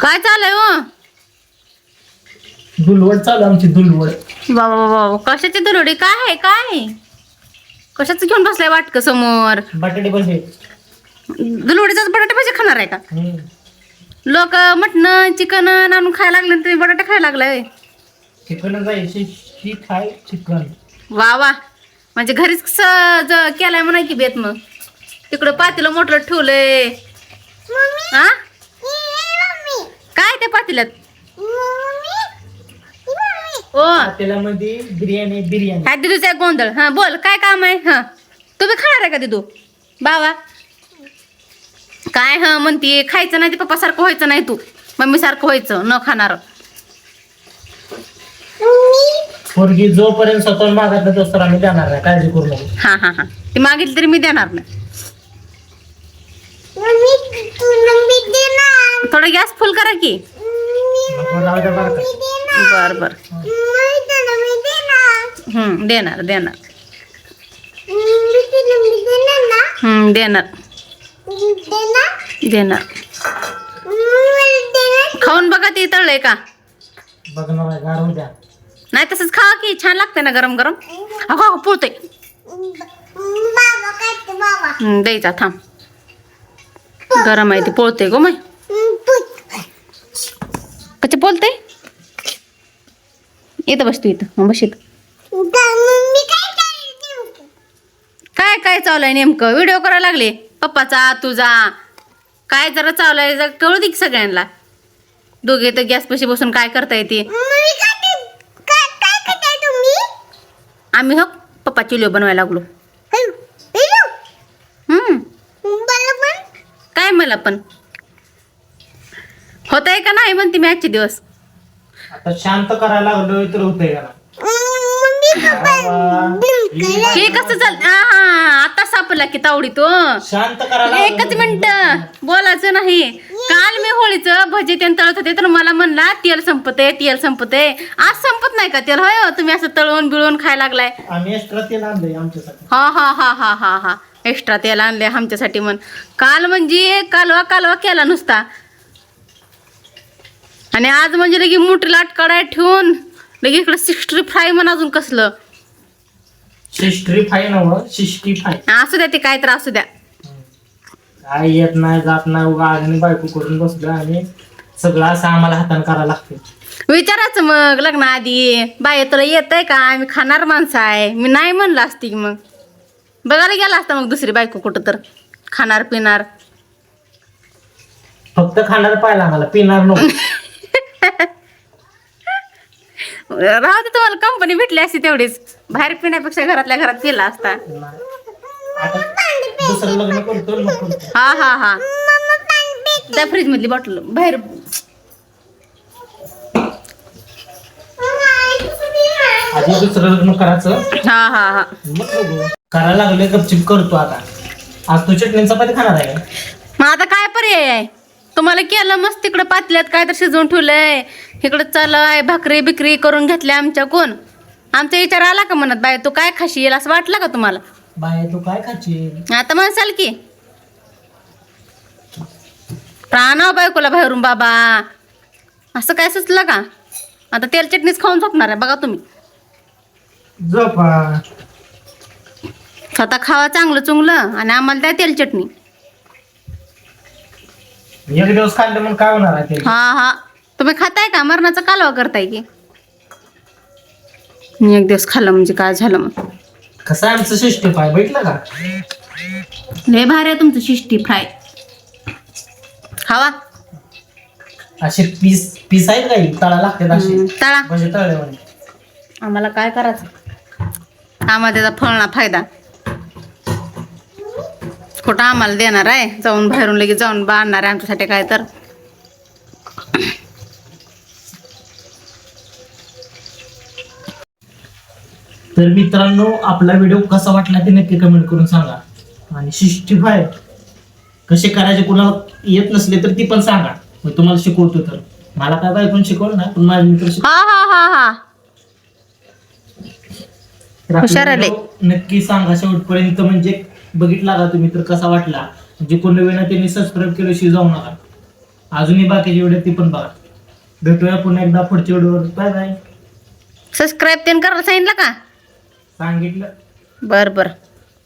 काय चाललंय हो? दुलवड चालू आमची दुलवड बाबा बाबा कशाची दुरडी काय आहे काय कशाच घेऊन बसलाय वाटक समोर? बटाटे भजे. दुलवडीचाच बटाटे भाजी खाणार आहे का. लोक मटण चिकन आणून खायला लागले तुम्ही बटाटे खायला लागलाय. चिकन जायची खाय चिकन. वा वा. म्हणजे घरीच स- ज- केलाय म्हणा की बेत मग. तिकडं पातीला मोठं ठेवलंय. हा पातील्यात? ओ. बिर्याणी बिर्याणी. हा दिदूचा एक गोंधळ. हा बोल काय काम आहे? हा. तुम्ही खाणार आहे का दिदू? बाबा काय हा म्हणते खायचं नाही ते पप्पा सारखं व्हायचं नाही तू. मम्मी सारखं व्हायचं न खाणार. पोरगी जोपर्यंत स्वतः मागत नाही आम्ही देणार नाही. काळजी करू नको. हा हा हा. ती मागितली तरी मी देणार नाही. थोडं गॅस फुल करा की. बरं. बर बर. हम्म देणार देणार. हम्म देणार. देणार. खाऊन बघा ते तळलंय का? नाही तसंच खा की छान लागते ना गरम गरम. अगो अगो पोळते द्यायचा थांब. गरम आहे ते पोळते गो माय. कचे बोलते? इथं बस तू इथं बस इथं. काय काय चालू आहे नेमकं? व्हिडिओ करायला लागले. पप्पाचा तुझा काय जरा चालू आहे कळू दे सगळ्यांना. दोघे तर गॅस पशी बसून काय करता येते आम्ही हो पप्पा चिलो बनवायला लागलो. हम्म काय मला पण? होत आहे का नाही म्हणते मी आजचे दिवस? आता शांत करायला लागलो तर होतंय का हे कसं चाल हा हा आता सापडला की तावडी तो शांत करायला एकच मिनिट. बोलायचं नाही. काल मी होळीचं भजी तेल तळत होते तर मला म्हणला तेल संपते तेल संपते आज संपत नाही का तेल? होय हो, तुम्ही असं तळून बिळून खायला लागलाय. आम्ही एक्स्ट्रा तेल आणलंय आमच्यासाठी. हा हा हा हा हा हा. एक्स्ट्रा तेल आणले आमच्यासाठी म्हण. काल म्हणजे कालवा कालवा केला नुसता. आणि आज म्हणजे लगे मोठी लाट कडाय ठेवून लगे इकडे सिक्स्टी फ्राय म्हण अजून कसलं. सिक्स्टी फाय नव सिक्स्टी फाय. असू द्या ते काय तर असू द्या. काय येत नाही जात नाही उगा आग्नी बायको करून बसलो आणि सगळं असं आम्हाला हाताने करायला लागते विचारायचं मग लग्न आधी. बाय तुला येत आहे का? आम्ही खाणार माणसं आहे. मी नाही म्हणलं असती की मग. बघायला गेला असता मग दुसरी बायको कुठं तर. खाणार पिणार. फक्त खाणार पाहिला आम्हाला पिणार नको राहू दे तुम्हाला कंपनी भेटली असती तेवढीच. बाहेर पिण्यापेक्षा घरातल्या घरात पिला असता. नाही. आता दुसरं लग्न करतो नको हा हा हा. त्या फ्रीज मधली बॉटल बाहेर. आधी दुसरं लग्न करायचं. हा हा हा. मग बघू. करायला लागले गपचिप करतो आता. आज तू चटणी चपाती खाणार आहे? मग आता काय पर्याय आहे? तुम्हाला केलं मस्त तिकडं पातल्यात काय तर शिजवून ठेवलंय. इकडं चालय भाकरी बिकरी करून घेतल्या आमच्या कोण आमचा विचार आला का म्हणत बाय तू काय खाशील? असं वाटलं का तुम्हाला? बाय तू काय खाची आता म्हणसाल की. प्राणाव बायकोला बाहेरून बाबा. असं काय सुचलं का? आता तेल चटणीच खाऊन झोपणार आहे बघा तुम्ही. स्वतः खावा चांगलं चुंगलं आणि आम्हाला द्या तेल चटणी. एक दिवस खाल्लं मग काय होणार आहे ते? हा हा. तुम्ही खाताय का? मरणाचा कालवा करताय की? एक दिवस खाल्लं म्हणजे काय झालं मग? कसं आहे आमचं सिस्टीम आहे भेटलं का? लय भारी आहे तुमचं शिष्टी फ्राय. खावा. असे पीस पीस आहेत काही तळा असे. हम्म, तळा. म्हणजे तळे म्हणे आम्हाला काय करायचं? आम्हाला त्याचा फळणा फायदा. खोटा आम्हाला देणार आहे. जाऊन बाहेरून लगेच जाऊन बांधणार आहे आमच्यासाठी काय तर. तर मित्रांनो आपला व्हिडिओ कसा वाटला ते नक्की कमेंट करून सांगा. आणि सिक्स्टी फाय कसे करायचे कुणाला येत नसले तर ती पण सांगा. मी तुम्हाला शिकवतो तर. मला काय बायकोन शिकवलं ना पण माझे मित्र शिकवले. हा हा हा हा. तर आपला हुशार आले. व्हिडिओ नक्की सांगा शेवटपर्यंत म्हणजे बघितला का तुम्ही? तर कसा वाटला? म्हणजे कोणी वेळा त्यांनी सबस्क्राईब केल्याशिवाय जाऊ नका. अजूनही बाकीचे व्हिडिओ ती पण बघा. भेटूया पुन्हा एकदा पुढच्या व्हिडिओवर बाय बाय सबस्क्राईब त्यानं करायला सांगितलं का? सांगितलं. बर बर.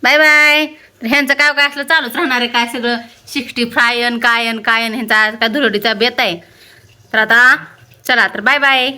बाय बाय तर ह्यांचं काय काय असलं चालूच राहणार आहे काय सगळं? सिक्स्टी फ्रायन कायन कायन ह्यांचा आज काय धुरडीचा बेत आहे. तर आता चला तर बाय बाय